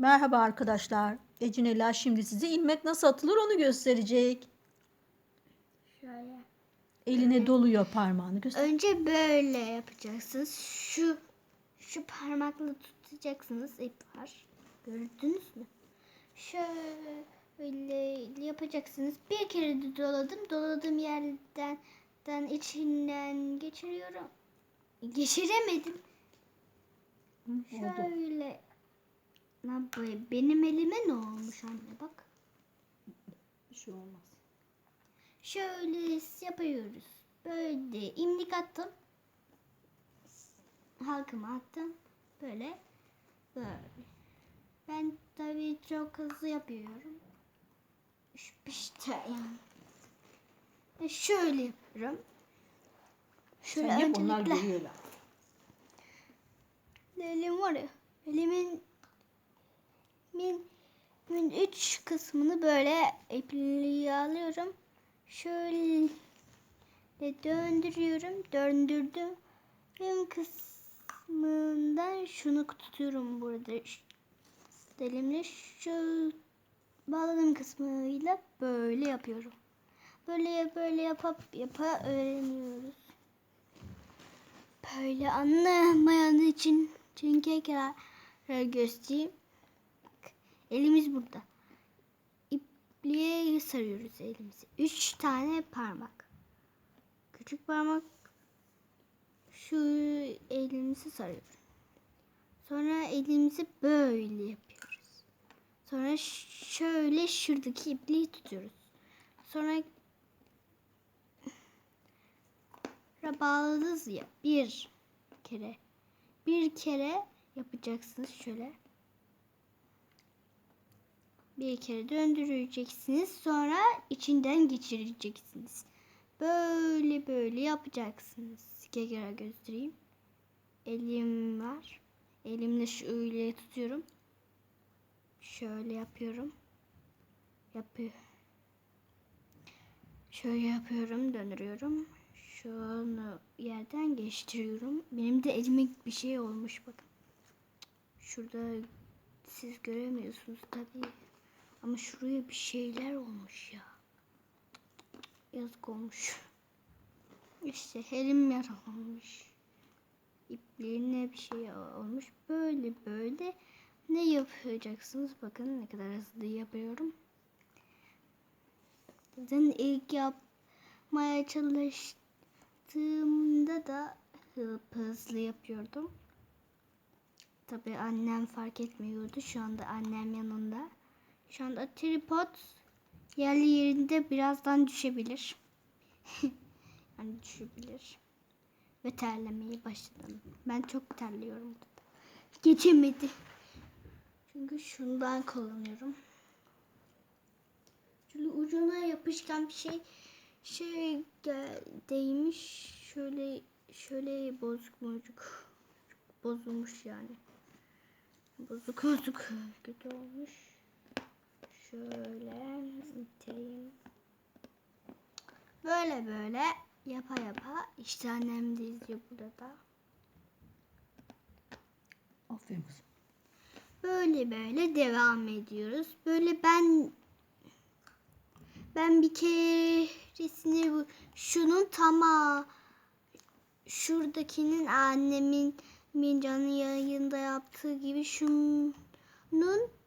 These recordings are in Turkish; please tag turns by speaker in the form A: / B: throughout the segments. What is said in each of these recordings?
A: Merhaba arkadaşlar. Ecinela şimdi size ilmek nasıl atılır onu gösterecek.
B: Şöyle.
A: Eline doluyor parmağını göster.
B: Önce böyle yapacaksınız. Şu şu parmakla tutacaksınız. ip var. Gördünüz mü? Şöyle yapacaksınız. Bir kere de doladım. Doladığım yerden den içinden geçiriyorum. Geçiremedim. Şöyle. Lan benim elime ne olmuş anne bak.
A: Bir şey olmaz.
B: Şöyle yapıyoruz. Böyle imlik attım. Halkıma attım. Böyle. Böyle. Ben tabii çok hızlı yapıyorum. İşte yani. Şöyle yapıyorum. Şöyle
A: Sen yap onlar görüyorlar.
B: elim var ya. Elimin min, min üç kısmını böyle ipliğe alıyorum. Şöyle döndürüyorum. Döndürdüm. Hem kısmından şunu tutuyorum burada. Elimle şu bağladığım kısmıyla böyle yapıyorum. Böyle böyle yapıp yapa öğreniyoruz. Böyle anlamayan için çünkü tekrar göstereyim. Elimiz burada. İpliğe sarıyoruz elimizi. Üç tane parmak. Küçük parmak şu elimizi sarıyoruz. Sonra elimizi böyle yapıyoruz. Sonra şöyle şuradaki ipliği tutuyoruz. Sonra bağladınız ya bir kere. Bir kere yapacaksınız şöyle. Bir kere döndüreceksiniz. Sonra içinden geçireceksiniz. Böyle böyle yapacaksınız. Tekrar göstereyim. Elim var. Elimle şöyle tutuyorum. Şöyle yapıyorum. Yapıyor. Şöyle yapıyorum, döndürüyorum. Şunu yerden geçiriyorum. Benim de elime bir şey olmuş bakın. Şurada siz göremiyorsunuz tabii. Ama şuraya bir şeyler olmuş ya. Yazık olmuş. İşte elim yaralanmış. İpliğine bir şey olmuş. Böyle böyle ne yapacaksınız? Bakın ne kadar hızlı yapıyorum. Zaten ilk yapmaya çalıştığımda da hızlı yapıyordum. Tabii annem fark etmiyordu. Şu anda annem yanında. Şu anda tripod yerli yerinde birazdan düşebilir. yani düşebilir. Ve terlemeye başladım. Ben çok terliyorum. Geçemedi. Çünkü şundan kullanıyorum. Şöyle ucuna yapışkan bir şey şey değmiş. Şöyle şöyle bozuk bozuk bozulmuş yani. Bozuk bozuk kötü olmuş. Şöyle iteyim. Böyle böyle yapa yapa işte annem de izliyor burada da.
A: Aferin kızım.
B: Böyle böyle devam ediyoruz. Böyle ben ben bir keresinde bu şunun tama şuradakinin annemin min canlı yayında yaptığı gibi şunun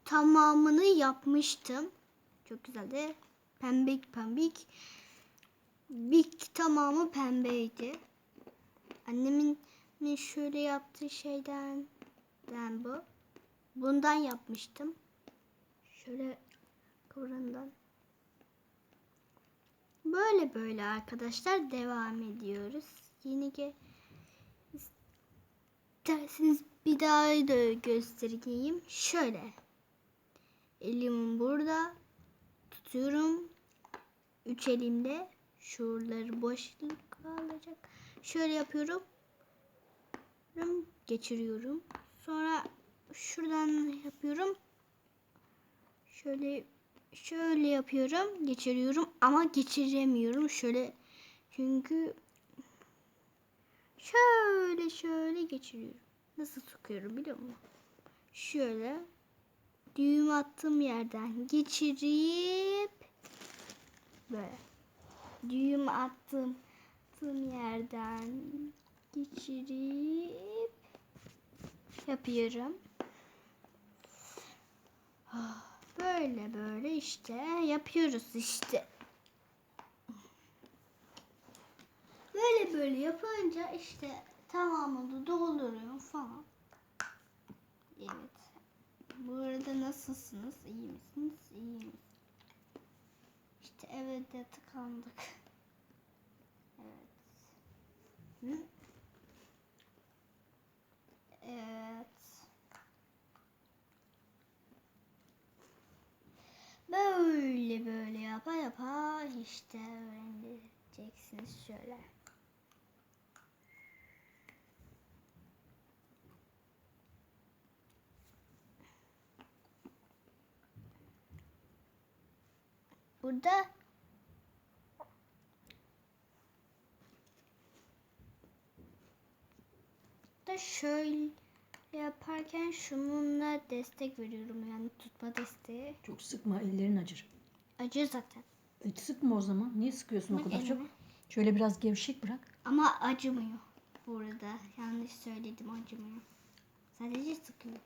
B: tamamını yapmıştım. Çok güzeldi. Pembik pembik. Bir tamamı pembeydi. Annemin min şöyle yaptığı şeyden den bu. Bundan yapmıştım. Şöyle kıvrından. Böyle böyle arkadaşlar devam ediyoruz. Yine ki isterseniz bir daha da göstereyim. Şöyle. Elim burada. Tutuyorum. Üç elimde. Şuraları boşluk kalacak. Şöyle yapıyorum. Geçiriyorum. Sonra şuradan yapıyorum. Şöyle şöyle yapıyorum. Geçiriyorum ama geçiremiyorum. Şöyle çünkü şöyle şöyle geçiriyorum. Nasıl sokuyorum biliyor musun? Şöyle düğüm attığım yerden geçirip böyle düğüm attığım, attığım yerden geçirip yapıyorum. Ah, Böyle böyle işte yapıyoruz işte. Böyle böyle yapınca işte tamamını dolduruyorum falan. Evet. Bu arada nasılsınız? İyi misiniz? İyiyiz. İşte evde tıkandık. Evet. Hı? Evet. Böyle böyle yapa yapa işte öğreneceksiniz şöyle. Burada da şöyle yaparken şununla destek veriyorum yani tutma desteği.
A: Çok sıkma ellerin acır.
B: Acı zaten.
A: E, sıkma o zaman. Niye sıkıyorsun o
B: Bak
A: kadar çok?
B: elime.
A: Şöyle biraz gevşek bırak.
B: Ama acımıyor burada. Yanlış söyledim acımıyor. Sadece sıkıyor.